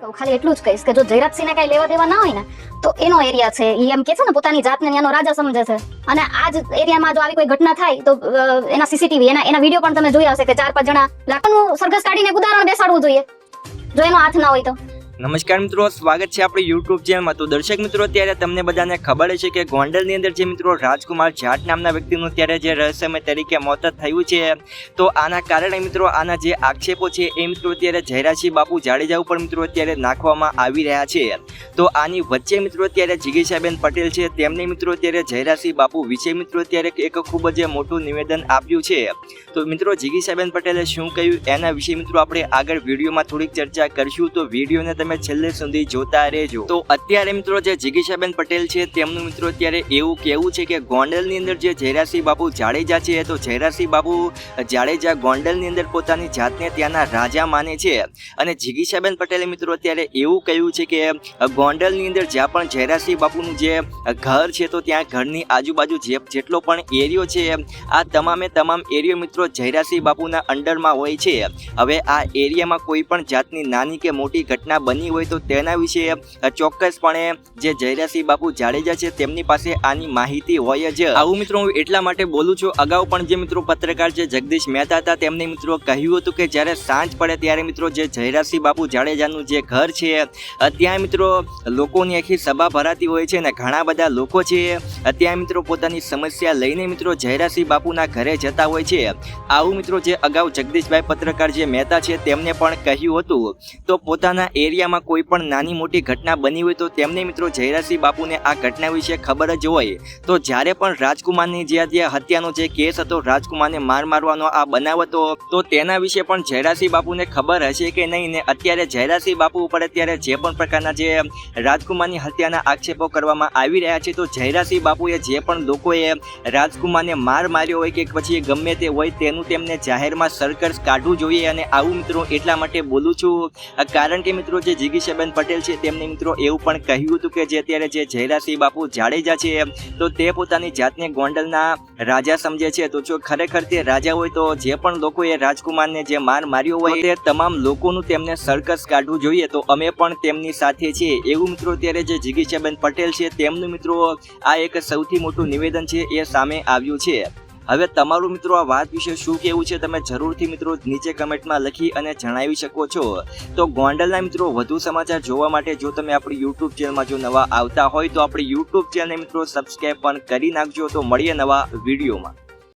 તો ખાલી એટલું જ કહીશ કે જો જયરાજસિંહને કઈ લેવા દેવા ના હોય ને, તો એનો એરિયા છે. એ એમ કે છે ને, પોતાની જાતને એનો રાજા સમજે છે. અને આ જ એરિયામાં જો આવી કોઈ ઘટના થાય, તો એના સીસીટીવી એના એના વીડિયો પણ તમે જોયા હશે કે ચાર પાંચ જણા લાકડનું સરઘસ કાઢીને ઉદાહરણ બેસાડવું જોઈએ. જો એનો હાથ ના હોય તો. નમસ્કાર મિત્રો, સ્વાગત છે આપણી યુટ્યુબ ચેનલમાં તો દર્શક મિત્રો, અત્યારે તમને બધાને ખબર છે કે ગોંડલની અંદર જે મિત્રો રાજકુમાર જાટ નામના વ્યક્તિનું ત્યારે જે રહસ્યમય તરીકે મોત થયું છે. તો આના કારણે મિત્રો, આના જે આક્ષેપો છે, એ મિત્રો અત્યારે જયરાજસિંહ બાપુ જાડેજા ઉપર મિત્રો અત્યારે નાખવામાં આવી રહ્યા છે. તો આની વચ્ચે મિત્રો અત્યારે જિગીશાબેન પટેલ છે, તેમને મિત્રો અત્યારે જયરાજસિંહ બાપુ વિશે મિત્રો અત્યારે એક ખૂબ જ મોટું નિવેદન આપ્યું છે. તો મિત્રો, જિગીશાબેન પટેલે શું કહ્યું એના વિશે મિત્રો આપણે આગળ વિડીયોમાં થોડીક ચર્ચા કરશું. તો વિડીયોને તમે છેલ્લે સુધી જોતા રહેજો. તો અત્યારે મિત્રો જે જિગીશાબેન પટેલ છે, તેમનું મિત્રો અત્યારે એવું કહેવું છે કે ગોંડલની અંદર જે જયરાસિંહ બાપુ જાડેજા છે, તો જયરાસિંહ બાબુ જાડેજા ગોંડલની અંદર પોતાની જાતને ત્યાંના રાજા માને છે. અને જિગીશાબેન પટેલે મિત્રો અત્યારે એવું કહ્યું છે કે ગોંડલની અંદર જ્યાં પણ જયરાસિંહ બાપુનું જે ઘર છે, તો ત્યાં ઘરની આજુબાજુ જે, જેટલો પણ એરિયો છે, આ તમામે તમામ એરિયો મિત્રો જયરાસિંહ બાપુના અંડરમાં હોય છે. હવે આ એરિયામાં કોઈ પણ જાતની નાની કે મોટી ઘટના બની હોય તો તેના વિશે ચોક્કસપણે જે જયરાસિંહ બાપુ જાડેજા છે તેમની પાસે આની માહિતી હોય જ. આવું મિત્રો હું એટલા માટે બોલું છું. અગાઉ પણ જે મિત્રો પત્રકાર છે જગદીશ મહેતા હતા, તેમને મિત્રો કહ્યું હતું કે જ્યારે સાંજ પડે ત્યારે મિત્રો જે જયરાસિંહ બાપુ જાડેજાનું જે ઘર છે ત્યાં મિત્રો લોકોની આખી સભા ભરાતી હોય છે અને ઘણા બધા લોકો છે ત્યાં મિત્રો પોતાની સમસ્યા લઈને મિત્રો જયરાસિંહ બાપુના ઘરે જતા હોય છે. આવું મિત્રો જે અગાઉ જગદીશભાઈ પત્રકાર જે મહેતા છે તેમને પણ કહ્યું હતું. તો પોતાના એરિયામાં કોઈ પણ નાની મોટી ઘટના બની હોય તો તેમને મિત્રો જયરાજસિંહ બાપુને આ ઘટના વિશે ખબર જ હોય. તો જ્યારે પણ રાજકુમારની જે ત્યાં હત્યાનો જે કેસ હતો, રાજકુમારને માર મારવાનો આ બનાવ હતો, તો તેના વિશે પણ જયરાજસિંહ બાપુને ખબર હશે કે નહીં ને અત્યારે જયરાજસિંહ બાપુ ઉપર અત્યારે જે પણ પ્રકારના જે રાજકુમારની હત્યાના આક્ષેપો કરવામાં આવી રહ્યા છે, તો જયરાજસિંહ બાપુએ જે પણ લોકોએ રાજકુમારને માર માર્યો હોય કે પછી ગમે તે હોય તેનું તેમને જાહેરમાં સરકસ કાઢવું જોઈએ. અને આવું મિત્રો એટલા માટે બોલું છું. કારણ કે મિત્રો જે જિગીશાબેન પટેલ છે, તેમને મિત્રો એવું પણ કહ્યું હતું કે જે અત્યારે જે જયરાસિંહ બાપુ જાડેજા છે તો તે પોતાની જાતને ગોંડલના રાજા સમજે છે. તો જો ખરેખર તે રાજા હોય તો જે પણ લોકોએ રાજકુમારને જે માર માર્યો હોય, તે તમામ લોકોનું તેમને સરકસ કાઢવું જોઈએ. તો અમે પણ તેમની સાથે છીએ. એવું મિત્રો અત્યારે જે જીગીશાબેન પટેલ છે, તેમનું મિત્રો આ એક સૌથી મોટું નિવેદન છે, એ સામે આવ્યું છે. હવે તમારું મિત્રો આ વાત વિશે શું કહેવું છે તમે જરૂરથી મિત્રો નીચે કમેન્ટમાં લખી અને જણાવી શકો છો. તો ગોંડલના મિત્રો, વધુ સમાચાર જોવા માટે જો તમે આપણી યુટ્યુબ ચેનલમાં જો નવા આવતા હોય તો આપણી યુટ્યુબ ચેનલને મિત્રો સબસ્ક્રાઈબ પણ કરી નાખજો. તો મળીએ નવા વિડીયોમાં.